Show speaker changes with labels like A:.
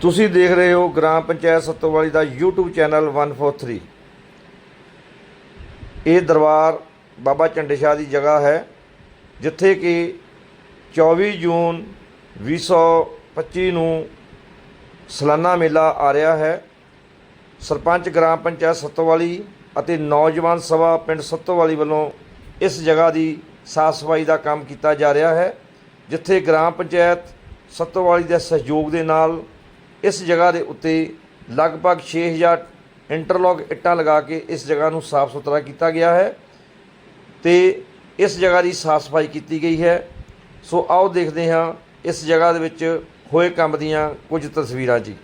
A: ਤੁਸੀਂ ਦੇਖ ਰਹੇ ਹੋ ਗ੍ਰਾਮ ਪੰਚਾਇਤ ਸੱਤੋਵਾਲੀ ਦਾ YouTube ਚੈਨਲ 143 ਇਹ ਦਰਬਾਰ ਬਾਬਾ ਝੰਡੇ ਸ਼ਾਹ ਦੀ ਜਗ੍ਹਾ ਹੈ, ਜਿੱਥੇ ਕਿ 24 ਜੂਨ 2025 ਨੂੰ ਸਲਾਨਾ ਮੇਲਾ ਆ ਰਿਹਾ ਹੈ। ਸਰਪੰਚ ਗ੍ਰਾਮ ਪੰਚਾਇਤ ਸੱਤੋਵਾਲੀ ਅਤੇ ਨੌਜਵਾਨ ਸਭਾ ਪਿੰਡ ਸੱਤੋਵਾਲੀ ਵੱਲੋਂ ਇਸ ਜਗ੍ਹਾ ਦੀ ਸਾਫ਼ ਸਫ਼ਾਈ ਦਾ ਕੰਮ ਕੀਤਾ ਜਾ ਰਿਹਾ ਹੈ, ਜਿੱਥੇ ਗ੍ਰਾਮ ਪੰਚਾਇਤ ਸੱਤੋਵਾਲੀ ਦੇ ਸਹਿਯੋਗ ਦੇ ਨਾਲ ਇਸ ਜਗ੍ਹਾ ਦੇ ਉੱਤੇ ਲਗਭਗ 6000 ਇੰਟਰਲੌਕ ਇੱਟਾਂ ਲਗਾ ਕੇ ਇਸ ਜਗ੍ਹਾ ਨੂੰ ਸਾਫ਼ ਸੁਥਰਾ ਕੀਤਾ ਗਿਆ ਹੈ ਤੇ ਇਸ ਜਗ੍ਹਾ ਦੀ ਸਾਫ਼ ਸਫ਼ਾਈ ਕੀਤੀ ਗਈ ਹੈ। ਸੋ ਆਓ ਦੇਖਦੇ ਹਾਂ ਇਸ ਜਗ੍ਹਾ ਦੇ ਵਿੱਚ ਹੋਏ ਕੰਮ ਦੀਆਂ ਕੁਝ ਤਸਵੀਰਾਂ ਜੀ।